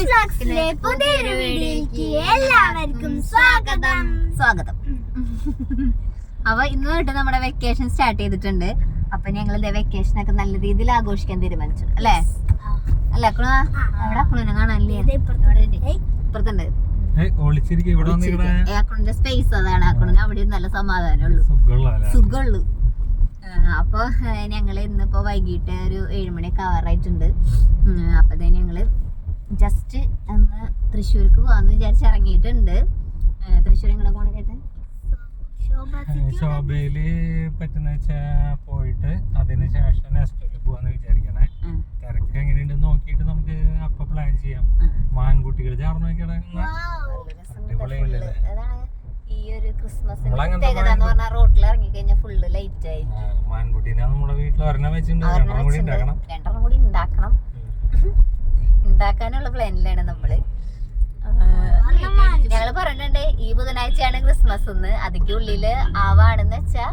പുതിയൊരു വീഡിയോയ്ക്ക് എല്ലാവർക്കും സ്വാഗതം. സ്വാഗതം. അപ്പൊ ഇന്ന് തൊട്ട് നമ്മുടെ വെക്കേഷൻ സ്റ്റാർട്ട് ചെയ്തിട്ടുണ്ട്. അപ്പൊ ഞങ്ങൾ വെക്കേഷൻ ഒക്കെ നല്ല രീതിയിൽ ആഘോഷിക്കാൻ തീരുമാനിച്ചു. അല്ലേ? അല്ല അക്കുണ അവിടെ അക്കുളിനെ കാണാനില്ലേ? ഇപ്പുറത്തുണ്ട്. അക്കുണിന്റെ സ്പേസ് അതാണ്. അക്കുണിന് അവിടെ നല്ല സമാധാനമുള്ളൂ സുഖമുള്ളു. അപ്പോൾ ഞങ്ങൾ ഇന്നിപ്പോൾ വൈകിട്ട് ഒരു ഏഴുമണിയൊക്കെ ആവാറായിട്ടുണ്ട്. അപ്പൊ അപ്പോൾ ദേ ഞങ്ങൾ ജസ്റ്റ് ഒന്ന് തൃശ്ശൂർക്ക് പോകാമെന്ന് വിചാരിച്ച് ഇറങ്ങിയിട്ടുണ്ട്. തൃശ്ശൂർ എങ്ങനെ പോണ ചേട്ടൻ ശോഭയിൽ പറ്റുന്ന വെച്ചാ പോയിട്ട് അതിന് ശേഷം പോവാന്ന് വിചാരിക്കണേ. തിരക്ക് എങ്ങനെയുണ്ട് നോക്കിയിട്ട് നമുക്ക് അപ്പൊ പ്ലാൻ ചെയ്യാം. മാൻകുട്ടികൾ ചേർന്ന്. അതാണ് ഈ ഒരു ക്രിസ്മസ് റോട്ടിൽ ഇറങ്ങി കഴിഞ്ഞാൽ ഫുള്ള് ലൈറ്റ് ആയി മാൻകുട്ടീനെ നമ്മുടെ വീട്ടിൽ ഒരെണ്ണം വെച്ചിട്ടുണ്ട്. അവരുടെ രണ്ടെണ്ണം കൂടി വെച്ചിട്ടുണ്ട്. ഉണ്ടാക്കണം. രണ്ടെണ്ണം കൂടി ഉണ്ടാക്കണം. ഉണ്ടാക്കാനുള്ള പ്ലാനിലാണ് നമ്മൾ. ഞങ്ങൾ പറഞ്ഞിട്ടുണ്ട് ഈ ബുധനാഴ്ചയാണ് ക്രിസ്മസ് എന്ന് അതിന്റെ ഉള്ളിൽ ആവാണെന്ന് വെച്ചാ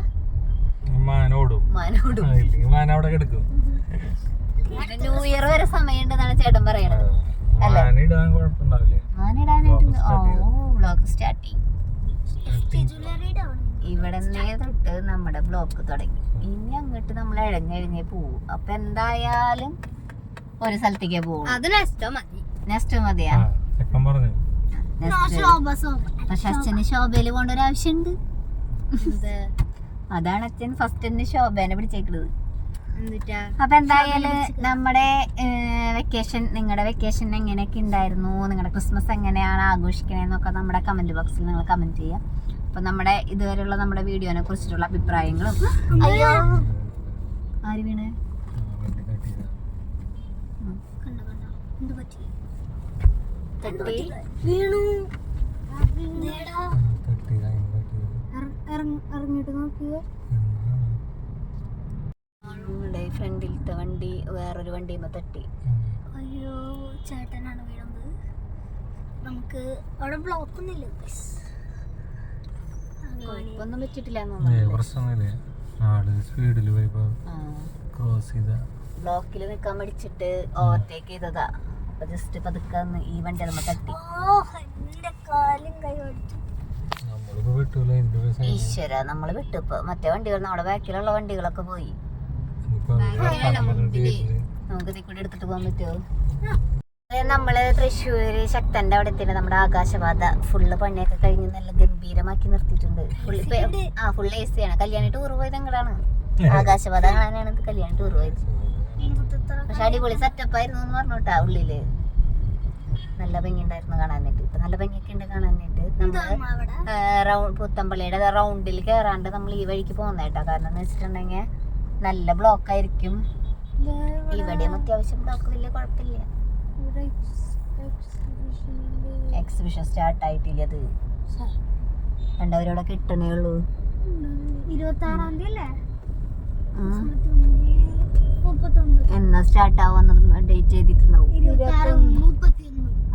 മാനോടും മാനോടും അവിടെ കിടക്കും. ന്യൂ ഇയർ വരെ സമയമുണ്ടെന്നാണ് ചേട്ടൻ പറയണത്. സ്റ്റാർട്ട് ഇവിടെ തൊട്ട് നമ്മുടെ ബ്ലോക്ക് തുടങ്ങി. ഇനി അങ്ങോട്ട് നമ്മൾ ഇഴഞ്ഞഴിഞ്ഞേ പോവും. അപ്പൊ എന്തായാലും ഒരു സ്ഥലത്തേക്ക് പോകും അത് നെക്സ്റ്റ് മതി. നെക്സ്റ്റ് മതിയാ? ആ ചെക്കൻ പറഞ്ഞു. നെക്സ്റ്റ് ശോഭ ശോഭ. പക്ഷെ അച്ഛന് ശോഭയിൽ പോകേണ്ട ഒരു ആവശ്യമുണ്ട്. അതാണ് അച്ഛൻ ഫസ്റ്റ് തന്നെ ശോഭേനെ പിടിച്ചേക്കുന്നത് എന്നിട്ടാ? അപ്പൊ എന്തായാലും നമ്മുടെ വെക്കേഷൻ നിങ്ങളുടെ വെക്കേഷൻ എങ്ങനെയൊക്കെ ഉണ്ടായിരുന്നു നിങ്ങളുടെ ക്രിസ്മസ് എങ്ങനെയാണ് ആഘോഷിക്കണേന്നൊക്കെ നമ്മുടെ കമന്റ് ബോക്സിൽ നിങ്ങൾ കമന്റ് ചെയ്യാം. അപ്പൊ നമ്മുടെ ഇതുവരെയുള്ള നമ്മുടെ വീഡിയോനെ കുറിച്ചിട്ടുള്ള അഭിപ്രായങ്ങളും. ആര് വീണ് കണ്ടോ കണ്ടോ എന്ത് പറ്റി തട്ടി. വീണു. ഇറങ്ങിട്ട് നോക്കിയേ നമ്മുടെ ഫ്രണ്ടിലത്തെ വണ്ടി വേറൊരു വണ്ടിയുമ്പോ തട്ടി. അയ്യോ ചേട്ടനാണ് വീണത്. നമുക്ക് അവിടെ ബ്ലോക്ക് ഒന്നുമില്ല സ്പീഡിൽ പോയപ്പോ ക്രോസ് ചെയ്ത. ബ്ലോക്കിൽ നിൽക്കാൻ മടിച്ചിട്ട് ഓവർടേക്ക് ചെയ്തതാ. അപ്പൊ ജസ്റ്റ് പതുക്കെ ഒന്ന് ഈ വണ്ടി നമ്മ തട്ടി ഈശ്വര നമ്മൾ വിട്ടു ഇപ്പൊ. മറ്റേ വണ്ടികൾ നമ്മുടെ ബാക്കിലുള്ള വണ്ടികളൊക്കെ പോയി. നമുക്ക് ഇതിൽ കൂടി എടുത്തിട്ട് പോകാൻ പറ്റുമോ? നമ്മൾ തൃശ്ശൂര് ശക്തന്റെ അവിടെ തന്നെ നമ്മുടെ ആകാശപാത ഫുള്ള് പണിയൊക്കെ കഴിഞ്ഞ് നല്ല ഗംഭീരമാക്കി നിർത്തിയിട്ടുണ്ട്. ഫുള്ള് ആ ഫുള്ള് എ സി ആണ്. കല്യാണി ടൂർ പോയത് എങ്ങടാണ് ആകാശപാത കാണാനാണ് ഇത് കല്യാണി ടൂർ പോയത്. പക്ഷെ അടിപൊളി സെറ്റപ്പ് ആയിരുന്നു എന്ന് പറഞ്ഞോട്ടാ ഉള്ളിൽ. നല്ല ഭംഗി ഉണ്ടായിരുന്നു കാണാനായിട്ട്. ഇപ്പൊ നല്ല ഭംഗിയൊക്കെ ഉണ്ട് കാണാനായിട്ട്. നമ്മൾ റൗണ്ട് പുത്തമ്പള്ളിയുടെ റൗണ്ടിൽ കയറാണ്ട് നമ്മൾ ഈ വഴിക്ക് പോകുന്നേട്ടാ കാരണം എന്ന് വെച്ചിട്ടുണ്ടെങ്കിൽ നല്ല ബ്ലോക്ക് ആയിരിക്കും. ഇവിടെയും അത്യാവശ്യം ബ്ലോക്ക് വലിയ കുഴപ്പമില്ല. എക്സിബിഷൻ സ്റ്റാർട്ട് ആയിട്ടില്ല അത്. കണ്ടവരോടെ കിട്ടണേ ഉള്ളൂ. ഇരുപത്തി ആറാം തീയതി അല്ലേ? സ്റ്റാർട്ട് ആവുന്നത് ഡേറ്റ് ചെയ്തിട്ടുണ്ടാവും.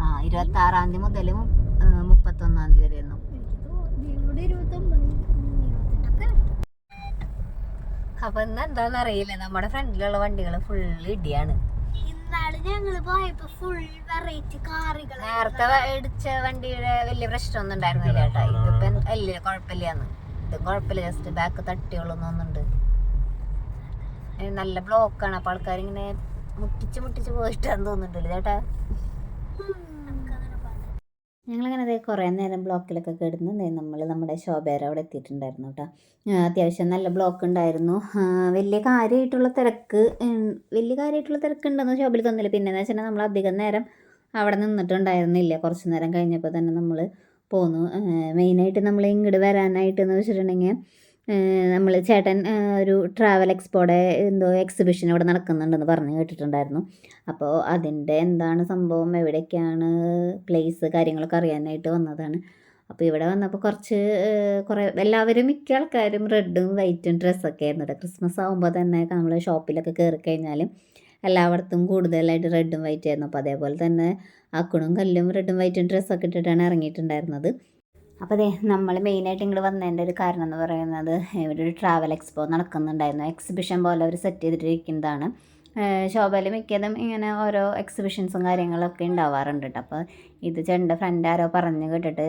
ആ ഇരുപത്തി ആറാം തീയതി മുതൽ മുപ്പത്തൊന്നാം തീയതി വരെ അപ്പൊ ഇന്ന് എന്താന്ന് അറിയില്ല. നമ്മുടെ ഫ്രണ്ടിലുള്ള വണ്ടികൾ ഫുള്ള് ഇടിയാണ്. നേരത്തെ ഇടിച്ച വണ്ടിയുടെ വലിയ പ്രശ്നമൊന്നും ഉണ്ടായിരുന്നില്ല ചേട്ടാ ഇതിപ്പോ വലിയ കുഴപ്പമില്ലാന്ന്. ഇത് കുഴപ്പമില്ല. ജസ്റ്റ് ബാക്ക് തട്ടിയുള്ളൂ തോന്നുന്നുണ്ട്. ഏ, നല്ല ബ്ലോക്കാണ് അപ്പൊ ആൾക്കാർ ഇങ്ങനെ മുട്ടിച്ച് മുട്ടിച്ച് പോയിട്ടാന്ന് തോന്നുന്നുണ്ടല്ലോ ചേട്ടാ ഞങ്ങളങ്ങനെ അതേ കുറേ നേരം ബ്ലോക്കിലൊക്കെ കിടന്ന് നമ്മൾ നമ്മുടെ ശോഭേര അവിടെ എത്തിയിട്ടുണ്ടായിരുന്നു കേട്ടോ. അത്യാവശ്യം നല്ല ബ്ലോക്ക് ഉണ്ടായിരുന്നു. വലിയ കാര്യമായിട്ടുള്ള തിരക്ക് വലിയ കാര്യമായിട്ടുള്ള തിരക്കുണ്ടെന്ന് ശോഭയിൽ തോന്നില്ല പിന്നെയെന്ന് വെച്ചിട്ടുണ്ടെങ്കിൽ നമ്മൾ അധികം നേരം അവിടെ നിന്നിട്ടുണ്ടായിരുന്നില്ല. കുറച്ച് നേരം കഴിഞ്ഞപ്പോൾ തന്നെ നമ്മൾ പോന്നു. മെയിനായിട്ട് നമ്മൾ ഇങ്ങോട്ട് വരാനായിട്ട് എന്ന് വെച്ചിട്ടുണ്ടെങ്കിൽ നമ്മൾ ചേട്ടൻ ഒരു ട്രാവൽ എക്സ്പോടെ എന്തോ എക്സിബിഷൻ ഇവിടെ നടക്കുന്നുണ്ടെന്ന് പറഞ്ഞ് കേട്ടിട്ടുണ്ടായിരുന്നു. അപ്പോൾ അതിന്റെ എന്താണ് സംഭവം? എവിടേക്കാണ് പ്ലേസ് കാര്യങ്ങളൊക്കെ അറിയാനായിട്ട് വന്നതാണ്. അപ്പോൾ ഇവിടെ വന്നപ്പോൾ കുറച്ച് കുറേ എല്ലാവരും മിക്ക ആൾക്കാരും റെഡും വൈറ്റും ഡ്രസ്സൊക്കെ ആയിരുന്നു. കേട്ടോ ക്രിസ്മസ് ആകുമ്പോൾ തന്നെ നമ്മൾ ഷോപ്പിലൊക്കെ കയറി കഴിഞ്ഞാൽ എല്ലായിടത്തും കൂടുതലായിട്ട് റെഡും വൈറ്റും ആയിരുന്നു. അപ്പോൾ അതേപോലെ തന്നെ അക്കുണും കല്ലും റെഡും വൈറ്റും ഡ്രസ്സൊക്കെ ഇട്ടിട്ടാണ് ഇറങ്ങിയിട്ടുണ്ടായിരുന്നത്. അപ്പോൾ അതെ നമ്മൾ മെയിനായിട്ട് ഇങ്ങോട്ട് വന്നതിന്റെ ഒരു കാരണം എന്ന് പറയുന്നത് ഇവിടെ ഒരു ട്രാവൽ എക്സ്പോ നടക്കുന്നുണ്ടായിരുന്നു. എക്സിബിഷൻ പോലെ അവർ സെറ്റ് ചെയ്തിട്ടിരിക്കുന്നതാണ്. ശോഭയിൽ മിക്കതും ഇങ്ങനെ ഓരോ എക്സിബിഷൻസും കാര്യങ്ങളൊക്കെ ഉണ്ടാവാറുണ്ട് കേട്ടോ അപ്പോൾ ഇത് ചേട്ടന്റെ ഫ്രണ്ട് ആരോ പറഞ്ഞ് കേട്ടിട്ട്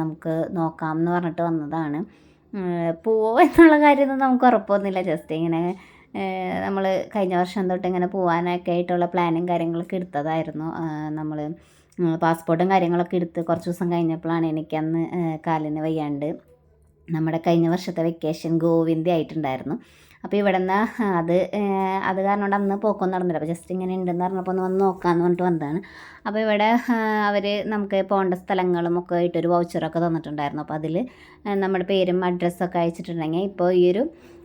നമുക്ക് നോക്കാം എന്ന് പറഞ്ഞിട്ട് വന്നതാണ്. പോവോ എന്നുള്ള കാര്യമൊന്നും നമുക്ക് ഉറപ്പൊന്നുമില്ല. ജസ്റ്റ് ഇങ്ങനെ നമ്മൾ കഴിഞ്ഞ വർഷം തൊട്ട് ഇങ്ങനെ പോകാനൊക്കെ ആയിട്ടുള്ള പ്ലാനും കാര്യങ്ങളൊക്കെ എടുത്തതായിരുന്നു. നമ്മൾ പാസ്പോർട്ടും കാര്യങ്ങളൊക്കെ എടുത്ത് കുറച്ച് ദിവസം കഴിഞ്ഞപ്പോഴാണ് എനിക്കന്ന് കാലിന് വയ്യാണ്ട് നമ്മുടെ കഴിഞ്ഞ വർഷത്തെ വെക്കേഷൻ ഗോവിന്ദ ആയിട്ടുണ്ടായിരുന്നു. അപ്പോൾ ഇവിടെ നിന്ന് അത് അത് കാരണം കൊണ്ട് അന്ന് പോക്കൊന്നും നടന്നില്ല. അപ്പോൾ ജസ്റ്റ് ഇങ്ങനെ ഉണ്ടെന്ന് പറഞ്ഞപ്പോൾ ഒന്ന് വന്ന് നോക്കാമെന്ന് പറഞ്ഞിട്ട് വന്നതാണ്. അപ്പോൾ ഇവിടെ അവർ നമുക്ക് പോകേണ്ട സ്ഥലങ്ങളും ഒക്കെ ആയിട്ടൊരു വൗച്ചറൊക്കെ തന്നിട്ടുണ്ടായിരുന്നു. അപ്പോൾ അതിൽ നമ്മുടെ പേരും അഡ്രസ്സൊക്കെ അയച്ചിട്ടുണ്ടെങ്കിൽ ഇപ്പോൾ ഈ ഒരു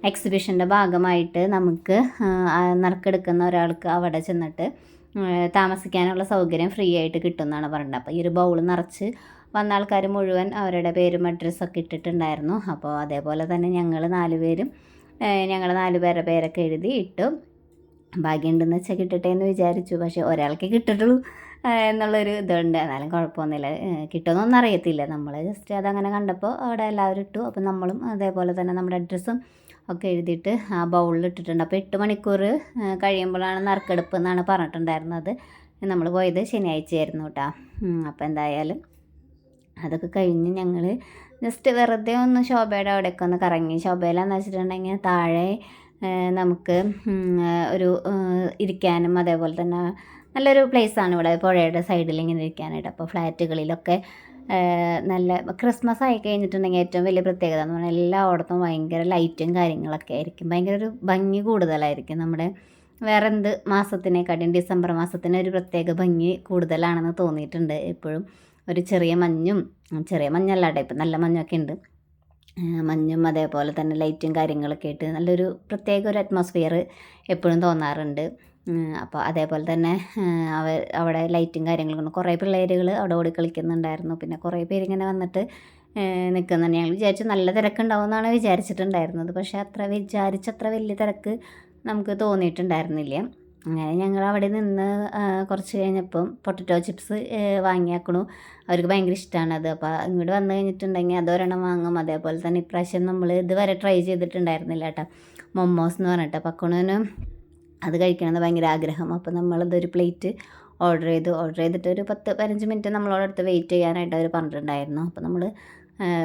എക്സിബിഷന്റെ ഭാഗമായിട്ട് നമുക്ക് നറുക്കെടുക്കുന്ന ഒരാൾക്ക് അവിടെ ചെന്നിട്ട് താമസിക്കാനുള്ള സൗകര്യം ഫ്രീ ആയിട്ട് കിട്ടുമെന്നാണ് പറഞ്ഞത്. അപ്പോൾ ഈ ഒരു ബൗൾ നിറച്ച് വന്ന ആൾക്കാർ മുഴുവൻ അവരുടെ പേരും അഡ്രസ്സൊക്കെ ഇട്ടിട്ടുണ്ടായിരുന്നു. അപ്പോൾ അതേപോലെ തന്നെ ഞങ്ങൾ നാല് പേരും ഞങ്ങൾ നാല് പേരുടെ പേരൊക്കെ എഴുതി ഇട്ടു. ഭാഗ്യമുണ്ടെന്ന് വെച്ചാൽ കിട്ടട്ടെ എന്ന് വിചാരിച്ചു. പക്ഷേ ഒരാൾക്ക് കിട്ടിട്ടുള്ളൂ എന്നുള്ളൊരു ഇതുണ്ട്. എന്നാലും കുഴപ്പമൊന്നുമില്ല. കിട്ടുമെന്നൊന്നും അറിയത്തില്ല. നമ്മൾ ജസ്റ്റ് അതങ്ങനെ കണ്ടപ്പോൾ അവിടെ എല്ലാവരും ഇട്ടു. അപ്പം നമ്മളും അതേപോലെ തന്നെ നമ്മുടെ അഡ്രസ്സും ഒക്കെ എഴുതിയിട്ട് ആ ബൗളിൽ ഇട്ടിട്ടുണ്ട്. അപ്പോൾ എട്ട് മണിക്കൂർ കഴിയുമ്പോഴാണ് നറുക്കെടുപ്പ് എന്നാണ് പറഞ്ഞിട്ടുണ്ടായിരുന്നത്. നമ്മൾ പോയത് ശനിയാഴ്ചയായിരുന്നു കേട്ടോ. അപ്പോൾ എന്തായാലും അതൊക്കെ കഴിഞ്ഞ് ഞങ്ങൾ ജസ്റ്റ് വെറുതെ ഒന്ന് ശോഭയുടെ അവിടെയൊക്കെ ഒന്ന് കറങ്ങി. ശോഭയിലാന്ന് വെച്ചിട്ടുണ്ടെങ്കിൽ താഴെ നമുക്ക് ഒരു ഇരിക്കാനും അതേപോലെ തന്നെ നല്ലൊരു പ്ലേസാണ് ഇവിടെ പുഴയുടെ സൈഡിൽ ഇങ്ങനെ ഇരിക്കാനായിട്ട്. അപ്പോൾ ഫ്ലാറ്റുകളിലൊക്കെ നല്ല ക്രിസ്മസ് ആയി കഴിഞ്ഞിട്ടുണ്ടെങ്കിൽ ഏറ്റവും വലിയ പ്രത്യേകത എന്ന് പറഞ്ഞാൽ എല്ലായിടത്തും ഭയങ്കര ലൈറ്റും കാര്യങ്ങളൊക്കെ ആയിരിക്കും. ഭയങ്കര ഒരു ഭംഗി കൂടുതലായിരിക്കും നമ്മുടെ വേറെ എന്ത് മാസത്തിനെക്കാട്ടിയും ഡിസംബർ മാസത്തിന് ഒരു പ്രത്യേക ഭംഗി കൂടുതലാണെന്ന് തോന്നിയിട്ടുണ്ട് എപ്പോഴും. ഒരു ചെറിയ മഞ്ഞും ചെറിയ മഞ്ഞല്ല കേട്ടോ ഇപ്പം നല്ല മഞ്ഞൊക്കെ ഉണ്ട്. മഞ്ഞും അതേപോലെ തന്നെ ലൈറ്റും കാര്യങ്ങളൊക്കെ ആയിട്ട് നല്ലൊരു പ്രത്യേക ഒരു അറ്റ്മോസ്ഫിയർ എപ്പോഴും തോന്നാറുണ്ട്. അപ്പോൾ അതേപോലെ തന്നെ അവർ അവ അവിടെ ലൈറ്റും കാര്യങ്ങളൊക്കെ കുറേ പിള്ളേരുകൾ അവിടെ ഓടി കളിക്കുന്നുണ്ടായിരുന്നു. പിന്നെ കുറേ പേര് ഇങ്ങനെ വന്നിട്ട് നിൽക്കുന്നുണ്ട് ഞങ്ങൾ വിചാരിച്ചു നല്ല തിരക്കുണ്ടാവും എന്നാണ് വിചാരിച്ചിട്ടുണ്ടായിരുന്നത്. പക്ഷേ അത്ര വിചാരിച്ചത്ര വലിയ തിരക്ക് നമുക്ക് തോന്നിയിട്ടുണ്ടായിരുന്നില്ല. അങ്ങനെ ഞങ്ങൾ അവിടെ നിന്ന് കുറച്ച് കഴിഞ്ഞപ്പം പൊട്ടറ്റോ ചിപ്സ് വാങ്ങിയാക്കണു. അവർക്ക് ഭയങ്കര ഇഷ്ടമാണ് അത്. അപ്പോൾ ഇങ്ങോട്ട് വന്നു കഴിഞ്ഞിട്ടുണ്ടെങ്കിൽ അതൊരെണ്ണം വാങ്ങും. അതേപോലെ തന്നെ ഇപ്രാവശ്യം നമ്മൾ ഇതുവരെ ട്രൈ ചെയ്തിട്ടുണ്ടായിരുന്നില്ല കേട്ടോ. മൊമോസ് എന്ന് പറഞ്ഞിട്ട്. അപ്പോൾ അക്കണന് അത് കഴിക്കണമെന്ന് ഭയങ്കര ആഗ്രഹം. അപ്പോൾ നമ്മളതൊരു പ്ലേറ്റ് ഓർഡർ ചെയ്തു. ഓർഡർ ചെയ്തിട്ട് ഒരു പത്ത് പതിനഞ്ച് മിനിറ്റ് നമ്മളോട് അടുത്ത് വെയിറ്റ് ചെയ്യാനായിട്ട് അവർ പറഞ്ഞിട്ടുണ്ടായിരുന്നു. അപ്പോൾ നമ്മൾ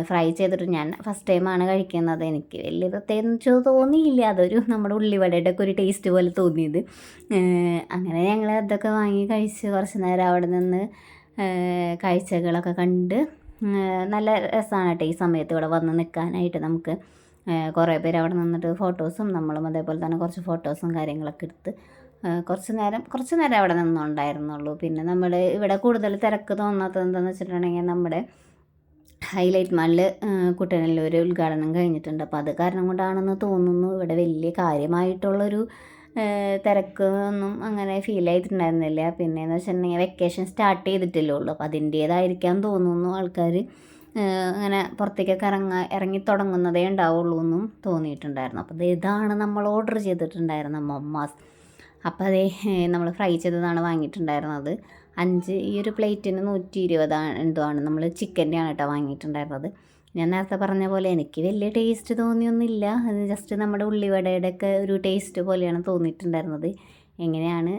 ഫ്രൈ ചെയ്തിട്ട് ഞാൻ ഫസ്റ്റ് ടൈമാണ് കഴിക്കുന്നത്. എനിക്ക് വലിയ പ്രത്യേകിച്ച് തോന്നിയില്ല. അതൊരു നമ്മുടെ ഉള്ളിവടയുടെ ഒക്കെ ഒരു ടേസ്റ്റ് പോലെ തോന്നിയത്. അങ്ങനെ ഞങ്ങൾ അതൊക്കെ വാങ്ങി കഴിച്ച് കുറച്ച് നേരം അവിടെ നിന്ന് കാഴ്ചകളൊക്കെ കണ്ട് നല്ല രസമാണ് കേട്ടോ ഈ സമയത്ത് ഇവിടെ വന്ന് നിൽക്കാനായിട്ട് നമുക്ക്. കുറേ പേര് അവിടെ നിന്നിട്ട് ഫോട്ടോസും നമ്മളും അതേപോലെ തന്നെ കുറച്ച് ഫോട്ടോസും കാര്യങ്ങളൊക്കെ എടുത്ത് കുറച്ച് നേരം കുറച്ച് നേരം അവിടെ നിന്നുണ്ടായിരുന്നുള്ളൂ. പിന്നെ നമ്മൾ ഇവിടെ കൂടുതൽ തിരക്ക് തോന്നാത്തത് എന്താണെന്ന് വെച്ചിട്ടുണ്ടെങ്കിൽ നമ്മുടെ ഹൈലൈറ്റ് മാളിൽ കുട്ടനല്ലൂർ ഉദ്ഘാടനം കഴിഞ്ഞിട്ടുണ്ട്. അപ്പോൾ അത് കാരണം കൊണ്ടാണെന്ന് തോന്നുന്നു. ഇവിടെ വലിയ കാര്യമായിട്ടുള്ളൊരു തിരക്ക് ഒന്നും അങ്ങനെ ഫീൽ ചെയ്തിട്ടുണ്ടായിരുന്നില്ല. പിന്നെയെന്ന് വെച്ചിട്ടുണ്ടെങ്കിൽ വെക്കേഷൻ സ്റ്റാർട്ട് ചെയ്തിട്ടില്ലേ ഉള്ളൂ. അപ്പോൾ അതിന്റേതായിരിക്കാൻ തോന്നുന്നു ആൾക്കാർ അങ്ങനെ പുറത്തേക്കൊക്കെ ഇറങ്ങാൻ ഇറങ്ങി തുടങ്ങുന്നതേ ഉണ്ടാവുള്ളൂ എന്നും തോന്നിയിട്ടുണ്ടായിരുന്നു. അപ്പോൾ ഇതാണ് നമ്മൾ ഓർഡർ ചെയ്തിട്ടുണ്ടായിരുന്ന മൊമ്മാസ് അപ്പോൾ അതേ നമ്മൾ ഫ്രൈ ചെയ്തതാണ് വാങ്ങിയിട്ടുണ്ടായിരുന്നത്. അഞ്ച് ഈ ഒരു പ്ലേറ്റിന് നൂറ്റി ഇരുപതാണ് എന്തോ ആണ്. നമ്മൾ ചിക്കന്റെ ആണ് കേട്ടോ വാങ്ങിയിട്ടുണ്ടായിരുന്നത്. ഞാൻ നേരത്തെ പറഞ്ഞ പോലെ എനിക്ക് വലിയ ടേസ്റ്റ് തോന്നിയൊന്നുമില്ല. അത് ജസ്റ്റ് നമ്മുടെ ഉള്ളിവടയുടെ ഒക്കെ ഒരു ടേസ്റ്റ് പോലെയാണ് തോന്നിയിട്ടുണ്ടായിരുന്നത്. എങ്ങനെയാണ്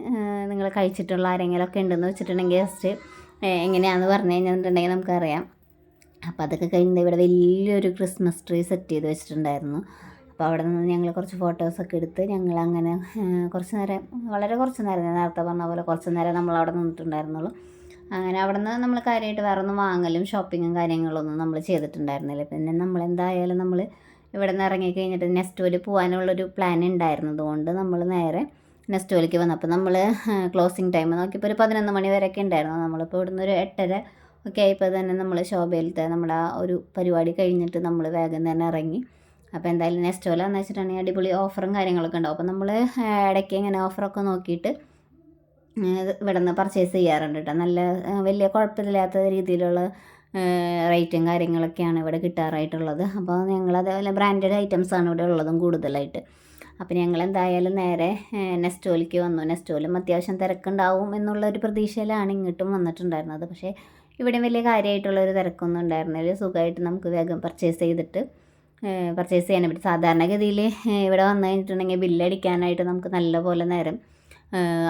നിങ്ങൾ കഴിച്ചിട്ടുള്ള ആരെങ്കിലും ഒക്കെ ഉണ്ടെന്ന് വെച്ചിട്ടുണ്ടെങ്കിൽ ജസ്റ്റ് എങ്ങനെയാണെന്ന് പറഞ്ഞു കഴിഞ്ഞിട്ടുണ്ടെങ്കിൽ നമുക്കറിയാം. അപ്പോൾ അതൊക്കെ കഴിഞ്ഞ് ഇവിടെ വലിയൊരു ക്രിസ്മസ് ട്രീ സെറ്റ് ചെയ്ത് വെച്ചിട്ടുണ്ടായിരുന്നു. അപ്പോൾ അവിടെ നിന്ന് ഞങ്ങൾ കുറച്ച് ഫോട്ടോസൊക്കെ എടുത്ത് ഞങ്ങൾ അങ്ങനെ കുറച്ച് നേരം വളരെ കുറച്ച് നേരം നേരത്തെ പറഞ്ഞ പോലെ കുറച്ച് നേരം നമ്മൾ അവിടെ നിന്നിട്ടുണ്ടായിരുന്നുള്ളൂ. അങ്ങനെ അവിടെ നിന്ന് നമ്മൾ കാര്യമായിട്ട് വേറെ ഒന്നും വാങ്ങലും ഷോപ്പിങ്ങും കാര്യങ്ങളൊന്നും നമ്മൾ ചെയ്തിട്ടുണ്ടായിരുന്നില്ല. പിന്നെ നമ്മൾ എന്തായാലും നമ്മൾ ഇവിടെ നിന്ന് ഇറങ്ങി കഴിഞ്ഞിട്ട് നെക്സ്റ്റ് നെസ്റ്റോയിൽ പോകാനുള്ളൊരു പ്ലാൻ ഉണ്ടായിരുന്നതുകൊണ്ട് നമ്മൾ നേരെ നെസ്റ്റോയിലേക്ക് വന്നു. അപ്പോൾ നമ്മൾ ക്ലോസിങ് ടൈം നോക്കിയപ്പോൾ ഒരു പതിനൊന്ന് മണി വരെയൊക്കെ ഉണ്ടായിരുന്നു. നമ്മളിപ്പോൾ ഇവിടുന്ന് ഒരു എട്ടര ഒക്കെ ആയപ്പോൾ തന്നെ നമ്മൾ ശോഭയിലത്തെ നമ്മുടെ ആ ഒരു പരിപാടി കഴിഞ്ഞിട്ട് നമ്മൾ വേഗം തന്നെ ഇറങ്ങി. അപ്പോൾ എന്തായാലും നെസ്റ്റോല എന്ന് വെച്ചിട്ടുണ്ടെങ്കിൽ അടിപൊളി ഓഫറും കാര്യങ്ങളൊക്കെ ഉണ്ടാവും. അപ്പോൾ നമ്മൾ ഇടയ്ക്ക് ഇങ്ങനെ ഓഫറൊക്കെ നോക്കിയിട്ട് ഇവിടെ നിന്ന് പർച്ചേസ് ചെയ്യാറുണ്ട് കേട്ടോ. നല്ല വലിയ കുഴപ്പമില്ലാത്ത രീതിയിലുള്ള റേറ്റും കാര്യങ്ങളൊക്കെയാണ് ഇവിടെ കിട്ടാറായിട്ടുള്ളത്. അപ്പോൾ ഞങ്ങൾ അതേപോലെ ബ്രാൻഡഡ് ഐറ്റംസാണ് ഇവിടെ ഉള്ളതും കൂടുതലായിട്ട്. അപ്പോൾ ഞങ്ങൾ എന്തായാലും നേരെ നെസ്റ്റോലിക്ക് വന്നു. നെസ്റ്റോലും അത്യാവശ്യം തിരക്കുണ്ടാവും എന്നുള്ള ഒരു പ്രതീക്ഷയിലാണ് ഇങ്ങോട്ടും വന്നിട്ടുണ്ടായിരുന്നത്. പക്ഷേ ഇവിടെയും വലിയ കാര്യമായിട്ടുള്ളൊരു തിരക്കൊന്നും ഉണ്ടായിരുന്നില്ല. സുഖമായിട്ട് നമുക്ക് വേഗം പർച്ചേസ് ചെയ്തിട്ട് പർച്ചേസ് ചെയ്യാൻ പറ്റും. സാധാരണഗതിയിൽ ഇവിടെ വന്നു കഴിഞ്ഞിട്ടുണ്ടെങ്കിൽ ബില്ലടിക്കാനായിട്ട് നമുക്ക് നല്ലപോലെ നേരം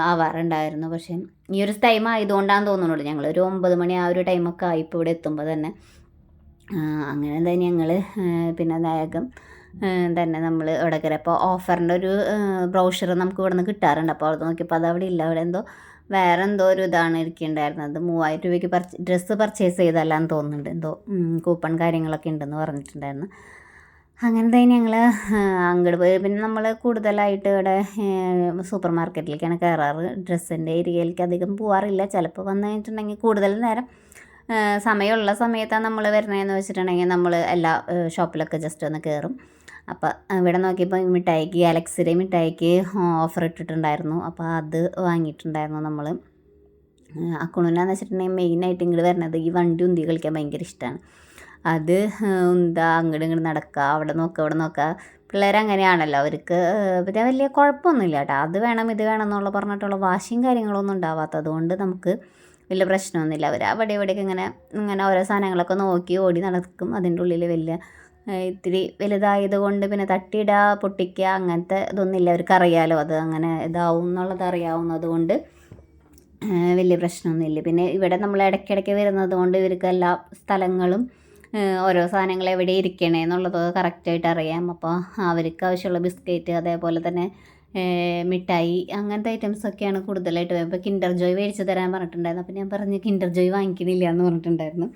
ആവാറുണ്ടായിരുന്നു. പക്ഷേ ഈ ഒരു ടൈം ആയതുകൊണ്ടാണെന്ന് തോന്നുന്നുള്ളൂ. ഞങ്ങൾ ഒരു ഒമ്പത് മണി ആ ഒരു ടൈമൊക്കെ ആയി ഇപ്പോൾ ഇവിടെ എത്തുമ്പോൾ തന്നെ. അങ്ങനെ തന്നെ ഞങ്ങൾ പിന്നെ വേഗം തന്നെ നമ്മൾ ഇവിടെ കയറി അപ്പോൾ ഓഫറിന്റെ ഒരു ബ്രൗഷർ നമുക്ക് ഇവിടെ നിന്ന് കിട്ടാറുണ്ട്. അപ്പോൾ അവിടെ നോക്കിയപ്പോൾ അത് അവിടെ ഇല്ല. അവിടെ എന്തോ വേറെ എന്തോ ഒരു ഇതാണ് ഇരിക്കുന്നുണ്ടായിരുന്നത് മൂവായിരം രൂപയ്ക്ക് പർച്ച ഡ്രസ്സ് പർച്ചേസ് ചെയ്തല്ലാന്ന് തോന്നുന്നുണ്ട്. എന്തോ കൂപ്പൺ കാര്യങ്ങളൊക്കെ ഉണ്ടെന്ന് പറഞ്ഞിട്ടുണ്ടായിരുന്നു. അങ്ങനെ തന്നെ ഞങ്ങൾ അങ്ങോട്ട് പോയി. പിന്നെ നമ്മൾ കൂടുതലായിട്ട് ഇവിടെ സൂപ്പർ മാർക്കറ്റിലേക്കാണ് കയറാറ്. ഡ്രസ്സിന്റെ ഏരിയയിലേക്ക് അധികം പോകാറില്ല ചിലപ്പോൾ വന്നു കഴിഞ്ഞിട്ടുണ്ടെങ്കിൽ കൂടുതൽ നേരം സമയമുള്ള സമയത്താണ് നമ്മൾ വരുന്നതെന്ന് വെച്ചിട്ടുണ്ടെങ്കിൽ നമ്മൾ എല്ലാ ഷോപ്പിലൊക്കെ ജസ്റ്റ് ഒന്ന് കയറും. അപ്പോൾ ഇവിടെ നോക്കിയപ്പോൾ മിഠായിക്ക് ഗാലക്സിയുടെ മിഠായിക്ക് ഓഫർ ഇട്ടിട്ടുണ്ടായിരുന്നു. അപ്പോൾ അത് വാങ്ങിയിട്ടുണ്ടായിരുന്നു നമ്മൾ അക്കുണുനാന്ന് വെച്ചിട്ടുണ്ടെങ്കിൽ മെയിനായിട്ട് ഇങ്ങോട്ട് വരുന്നത് ഈ വണ്ടി ഉന്തി കളിക്കാൻ ഭയങ്കര ഇഷ്ടമാണ് അത് എന്താ അങ്ങോട്ട് ഇങ്ങോട്ട് നടക്കുക അവിടെ നോക്കുക അവിടെ നോക്കുക പിള്ളേർ അങ്ങനെയാണല്ലോ അവർക്ക് പിന്നെ വലിയ കുഴപ്പമൊന്നുമില്ല കേട്ടോ. അത് വേണം ഇത് വേണം എന്നുള്ള പറഞ്ഞിട്ടുള്ള വാശിയും കാര്യങ്ങളൊന്നും ഉണ്ടാവാത്തത് കൊണ്ട് നമുക്ക് വലിയ പ്രശ്നമൊന്നുമില്ല. അവർ അവിടെ ഇവിടെയൊക്കെ ഇങ്ങനെ ഇങ്ങനെ ഓരോ സാധനങ്ങളൊക്കെ നോക്കി ഓടി നടക്കും. അതിന്റെ ഉള്ളിൽ വലിയ ഇത്തിരി വലുതായത് കൊണ്ട് പിന്നെ തട്ടിയിടുക പൊട്ടിക്കുക അങ്ങനത്തെ ഇതൊന്നുമില്ല. അവർക്ക് അറിയാലോ അത് അങ്ങനെ ഇതാവും എന്നുള്ളത് അറിയാവുന്നത് കൊണ്ട് വലിയ പ്രശ്നമൊന്നുമില്ല. പിന്നെ ഇവിടെ നമ്മൾ ഇടയ്ക്കിടയ്ക്ക് വരുന്നത് കൊണ്ട് ഇവർക്ക് എല്ലാ സ്ഥലങ്ങളും ഓരോ സാധനങ്ങൾ എവിടെ ഇരിക്കണേ എന്നുള്ളത് കറക്റ്റായിട്ട് അറിയാം. അപ്പോൾ അവർക്ക് ആവശ്യമുള്ള ബിസ്ക്കറ്റ് അതേപോലെ തന്നെ മിഠായി അങ്ങനത്തെ ഐറ്റംസൊക്കെയാണ് കൂടുതലായിട്ട് ഇപ്പോൾ കിൻഡർ ജോയ് മേടിച്ച് തരാൻ പറഞ്ഞിട്ടുണ്ടായിരുന്നു. അപ്പോൾ ഞാൻ പറഞ്ഞു കിൻഡർ ജോയ് വാങ്ങിക്കുന്നില്ല എന്ന് പറഞ്ഞിട്ടുണ്ടായിരുന്നു.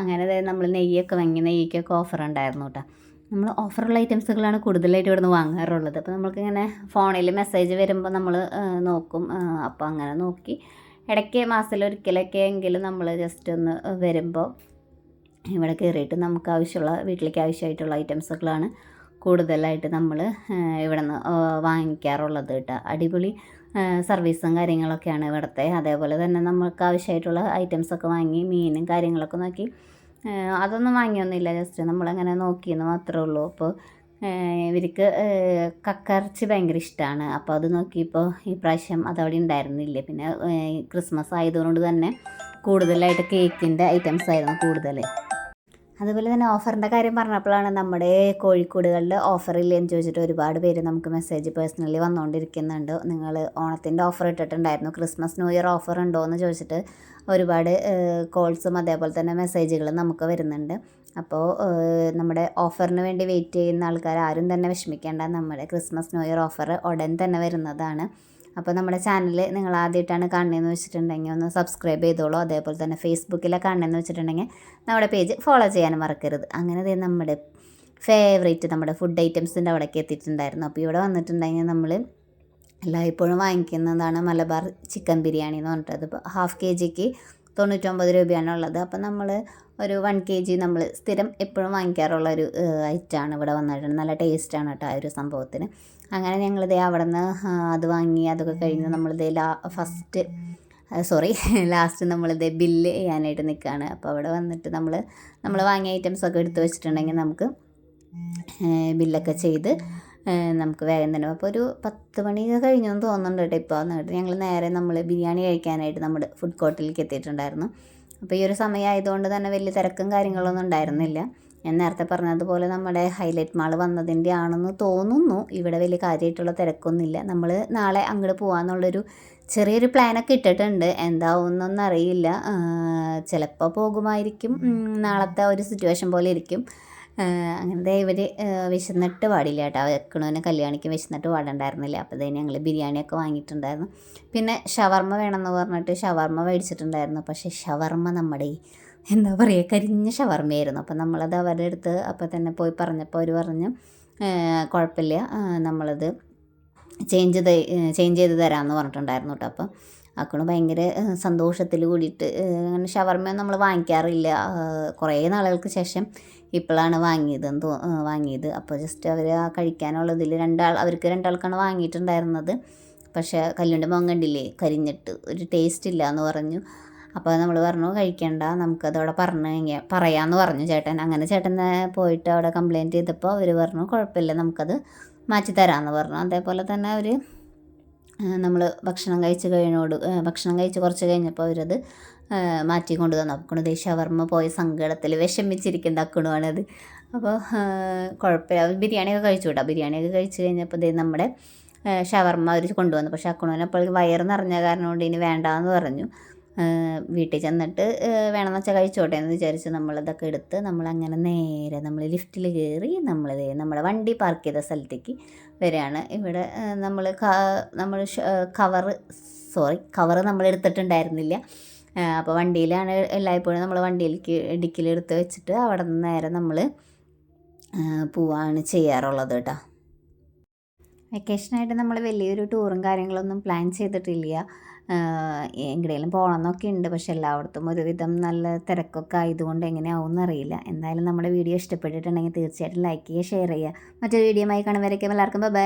അങ്ങനെ നമ്മൾ നെയ്യൊക്കെ വാങ്ങി നെയ്യൊക്കെ ഓഫർ ഉണ്ടായിരുന്നു കേട്ടോ നമ്മൾ ഓഫറുള്ള ഐറ്റംസുകളാണ് കൂടുതലായിട്ട് ഇവിടുന്ന് വാങ്ങാറുള്ളത്. അപ്പോൾ നമ്മൾക്കിങ്ങനെ ഫോണിൽ മെസ്സേജ് വരുമ്പോൾ നമ്മൾ നോക്കും. അപ്പോൾ അങ്ങനെ നോക്കി. ഇടയ്ക്ക് മാസത്തിലൊരിക്കലൊക്കെ എങ്കിലും നമ്മൾ ജസ്റ്റ് ഒന്ന് വരുമ്പോൾ ഇവിടെ കയറിയിട്ട് നമുക്ക് ആവശ്യമുള്ള വീട്ടിലേക്ക് ആവശ്യമായിട്ടുള്ള ഐറ്റംസുകളാണ് കൂടുതലായിട്ട് നമ്മൾ ഇവിടെ നിന്ന് വാങ്ങിക്കാറുള്ളത് കേട്ടോ അടിപൊളി സർവീസും കാര്യങ്ങളൊക്കെയാണ് ഇവിടുത്തെ. അതേപോലെ തന്നെ നമുക്ക് ആവശ്യമായിട്ടുള്ള ഐറ്റംസൊക്കെ വാങ്ങി മീനും കാര്യങ്ങളൊക്കെ നോക്കി. അതൊന്നും വാങ്ങിയൊന്നുമില്ല ജസ്റ്റ് നമ്മളങ്ങനെ നോക്കിയെന്ന് മാത്രമേ ഉള്ളൂ. അപ്പോൾ ഇവർക്ക് കക്കറച്ചി ഭയങ്കര ഇഷ്ടമാണ്. അപ്പോൾ അത് നോക്കിയപ്പോൾ ഈ പ്രാവശ്യം അതവിടെ ഉണ്ടായിരുന്നില്ല. പിന്നെ ക്രിസ്മസ് ആയതുകൊണ്ട് തന്നെ കൂടുതലായിട്ട് കേക്കിന്റെ ഐറ്റംസ് ആയിരുന്നു കൂടുതൽ അതുപോലെ തന്നെ ഓഫറിന്റെ കാര്യം പറഞ്ഞപ്പോഴാണ് നമ്മുടെ കോഴിക്കോടുകളിൽ ഓഫർ ഇല്ലെന്ന് ചോദിച്ചിട്ട് ഒരുപാട് പേര് നമുക്ക് മെസ്സേജ് പേഴ്സണലി വന്നുകൊണ്ടിരിക്കുന്നുണ്ട് നിങ്ങൾ ഓണത്തിന്റെ ഓഫർ ഇട്ടിട്ടുണ്ടായിരുന്നു. ക്രിസ്മസ് ന്യൂ ഇയർ ഓഫർ ഉണ്ടോ എന്ന് ചോദിച്ചിട്ട് ഒരുപാട് കോൾസും അതേപോലെ തന്നെ മെസ്സേജുകളും നമുക്ക് വരുന്നുണ്ട്. അപ്പോൾ നമ്മുടെ ഓഫറിന് വേണ്ടി വെയിറ്റ് ചെയ്യുന്ന ആൾക്കാർ ആരും തന്നെ വിഷമിക്കേണ്ട. നമ്മുടെ ക്രിസ്മസ് ന്യൂ ഇയർ ഓഫർ ഉടൻ തന്നെ വരുന്നതാണ്. അപ്പോൾ നമ്മുടെ ചാനൽ നിങ്ങൾ ആദ്യമായിട്ടാണ് കാണുന്നതെന്ന് വെച്ചിട്ടുണ്ടെങ്കിൽ ഒന്ന് സബ്സ്ക്രൈബ് ചെയ്തോളൂ. അതേപോലെ തന്നെ ഫേസ്ബുക്കിലെ കാണുന്നതെന്ന് വെച്ചിട്ടുണ്ടെങ്കിൽ നമ്മുടെ പേജ് ഫോളോ ചെയ്യാനും മറക്കരുത്. അങ്ങനെ നമ്മുടെ ഫേവറേറ്റ് നമ്മുടെ ഫുഡ് ഐറ്റംസിന്റെ അവിടേക്ക് എത്തിയിട്ടുണ്ടായിരുന്നു. അപ്പോൾ ഇവിടെ വന്നിട്ടുണ്ടെങ്കിൽ നമ്മൾ എല്ലായ്പ്പോഴും വാങ്ങിക്കുന്നതാണ് മലബാർ ചിക്കൻ ബിരിയാണി എന്ന് പറഞ്ഞിട്ട്. അതിപ്പോൾ ഹാഫ് കെ ജിക്ക് തൊണ്ണൂറ്റൊമ്പത് രൂപയാണ് ഉള്ളത്. അപ്പോൾ നമ്മൾ ഒരു വൺ കെ ജി നമ്മൾ സ്ഥിരം എപ്പോഴും വാങ്ങിക്കാറുള്ള ഒരു ഐറ്റമാണ് ഇവിടെ വന്നിട്ടുണ്ട് നല്ല ടേസ്റ്റാണ് കേട്ടോ ആ ഒരു സംഭവത്തിന്. അങ്ങനെ ഞങ്ങളിതേ അവിടെ നിന്ന് അത് വാങ്ങി അതൊക്കെ കഴിഞ്ഞ് നമ്മളിതേ ലാ ഫസ്റ്റ് സോറി ലാസ്റ്റ് നമ്മളിതേ ബില്ല് ചെയ്യാനായിട്ട് നിൽക്കുകയാണ് അപ്പോൾ അവിടെ വന്നിട്ട് നമ്മൾ നമ്മൾ വാങ്ങിയ ഐറ്റംസൊക്കെ എടുത്തു വെച്ചിട്ടുണ്ടെങ്കിൽ നമുക്ക് ബില്ലൊക്കെ ചെയ്ത് നമുക്ക് വേഗം തന്നെ. അപ്പോൾ ഒരു പത്ത് മണിയൊക്കെ കഴിഞ്ഞെന്ന് തോന്നുന്നുണ്ട് കേട്ടോ ഇപ്പോൾ എന്നിട്ട് ഞങ്ങൾ നേരെ നമ്മൾ ബിരിയാണി കഴിക്കാനായിട്ട് നമ്മുടെ ഫുഡ് കോർട്ടിലേക്ക് എത്തിയിട്ടുണ്ടായിരുന്നു. അപ്പോൾ ഈ ഒരു സമയമായതുകൊണ്ട് തന്നെ വലിയ തിരക്കും കാര്യങ്ങളൊന്നും ഉണ്ടായിരുന്നില്ല. ഞാൻ നേരത്തെ പറഞ്ഞതുപോലെ നമ്മുടെ ഹൈലൈറ്റ് മാൾ വന്നതിന്റെ ആണെന്ന് തോന്നുന്നു. ഇവിടെ വലിയ കാര്യമായിട്ടുള്ള തിരക്കൊന്നുമില്ല. നമ്മൾ നാളെ അങ്ങോട്ട് പോകാമെന്നുള്ളൊരു ചെറിയൊരു പ്ലാനൊക്കെ ഇട്ടിട്ടുണ്ട്. എന്താവുമെന്നൊന്നും അറിയില്ല ചിലപ്പോൾ പോകുമായിരിക്കും. നാളത്തെ ഒരു സിറ്റുവേഷൻ പോലെ ഇരിക്കും. അങ്ങനത്തെ ഇവർ വിശന്നിട്ട് പാടില്ല കേട്ടോ. വെക്കണവന് കല്യാണിക്ക് വിശന്നിട്ട് പാടണ്ടായിരുന്നില്ല. അപ്പോൾ തന്നെ ഞങ്ങൾ ബിരിയാണിയൊക്കെ വാങ്ങിയിട്ടുണ്ടായിരുന്നു. പിന്നെ ഷവർമ്മ വേണമെന്ന് പറഞ്ഞിട്ട് ഷവർമ്മ മേടിച്ചിട്ടുണ്ടായിരുന്നു. പക്ഷേ ഷവർമ്മ നമ്മുടെ ഈ എന്താ പറയുക കരിഞ്ഞ ഷവർമ്മയായിരുന്നു അപ്പം നമ്മളത് അവരുടെ അടുത്ത് അപ്പം തന്നെ പോയി പറഞ്ഞപ്പോൾ അവർ പറഞ്ഞു കുഴപ്പമില്ല നമ്മളത് ചേഞ്ച് ചേഞ്ച് ചെയ്ത് തരാമെന്ന് പറഞ്ഞിട്ടുണ്ടായിരുന്നു കേട്ടോ അപ്പം അക്കണ് ഭയങ്കര സന്തോഷത്തിൽ കൂടിയിട്ട് അങ്ങനെ ഷവർമ്മയൊന്നും നമ്മൾ വാങ്ങിക്കാറില്ല. കുറേ നാളുകൾക്ക് ശേഷം ഇപ്പോഴാണ് വാങ്ങിയതെന്ന് തോ വാങ്ങിയത്. അപ്പോൾ ജസ്റ്റ് അവർ ആ കഴിക്കാനുള്ളതിൽ രണ്ടാൾ അവർക്ക് രണ്ടാൾക്കാണ് വാങ്ങിയിട്ടുണ്ടായിരുന്നത്. പക്ഷേ കല്ലുണ്ട് മോൻ കണ്ടില്ലേ കരിഞ്ഞിട്ട്. ഒരു ടേസ്റ്റ് ഇല്ല എന്ന് പറഞ്ഞു. അപ്പോൾ നമ്മൾ പറഞ്ഞു കഴിക്കണ്ട നമുക്കതവിടെ പറഞ്ഞു പറയാമെന്ന് പറഞ്ഞു ചേട്ടൻ. അങ്ങനെ ചേട്ടൻ പോയിട്ട് അവിടെ കംപ്ലയിന്റ് ചെയ്തപ്പോൾ അവർ പറഞ്ഞു കുഴപ്പമില്ല നമുക്കത് മാറ്റി തരാമെന്ന് പറഞ്ഞു. അതേപോലെ തന്നെ അവർ നമ്മൾ ഭക്ഷണം കഴിച്ച് കഴിഞ്ഞോട് ഭക്ഷണം കഴിച്ച് കുറച്ച് കഴിഞ്ഞപ്പോൾ അവരത് മാറ്റി കൊണ്ടുതന്നു. തന്നു ദേശവർമ്മ പോയ സങ്കടത്തിൽ വിഷമിച്ചിരിക്കുന്ന അക്കുണുവാണത് അപ്പോൾ കുഴപ്പമില്ല. ബിരിയാണിയൊക്കെ കഴിച്ചു കേട്ടോ. ബിരിയാണിയൊക്കെ കഴിച്ച് കഴിഞ്ഞപ്പോൾ ദേ നമ്മുടെ ഷവർമ്മ അവർ കൊണ്ടുവന്നു. പക്ഷേ അക്കുണുവിനെ അപ്പോൾ വയറ് നിറഞ്ഞ കാരണം കൊണ്ട് ഇനി വേണ്ടാന്ന് പറഞ്ഞു. വീട്ടിൽ ചെന്നിട്ട് വേണമെന്ന് വെച്ചാൽ കഴിച്ചോട്ടെ എന്ന് വിചാരിച്ച് നമ്മളിതൊക്കെ എടുത്ത് നമ്മളങ്ങനെ നേരെ നമ്മൾ ലിഫ്റ്റിൽ കയറി നമ്മൾ നമ്മുടെ വണ്ടി പാർക്ക് ചെയ്ത സ്ഥലത്തേക്ക് വരികയാണ്. ഇവിടെ നമ്മൾ നമ്മൾ കവറ് സോറി കവറ് നമ്മൾ എടുത്തിട്ടുണ്ടായിരുന്നില്ല. അപ്പോൾ വണ്ടിയിലാണ് എല്ലായ്പ്പോഴും നമ്മൾ വണ്ടിയിലേക്ക് ഡിക്കിലെടുത്ത് വെച്ചിട്ട് അവിടെ നിന്ന് നേരെ നമ്മൾ പോവാണ് ചെയ്യാറുള്ളത് കേട്ടോ. വെക്കേഷനായിട്ട് നമ്മൾ വലിയൊരു ടൂറും കാര്യങ്ങളൊന്നും പ്ലാൻ ചെയ്തിട്ടില്ല. എങ്ങടെയും പോകണമെന്നൊക്കെ ഉണ്ട് പക്ഷെ എല്ലായിടത്തും ഒരുവിധം നല്ല തിരക്കൊക്കെ ആയതുകൊണ്ട് എങ്ങനെയാവും എന്നറിയില്ല എന്തായാലും നമ്മുടെ വീഡിയോ ഇഷ്ടപ്പെട്ടിട്ടുണ്ടെങ്കിൽ തീർച്ചയായിട്ടും ലൈക്ക് ചെയ്യുക ഷെയർ ചെയ്യുക. മറ്റൊരു വീഡിയോ ആയി കാണുമ്പോഴേക്കും എല്ലാവർക്കും ബൈ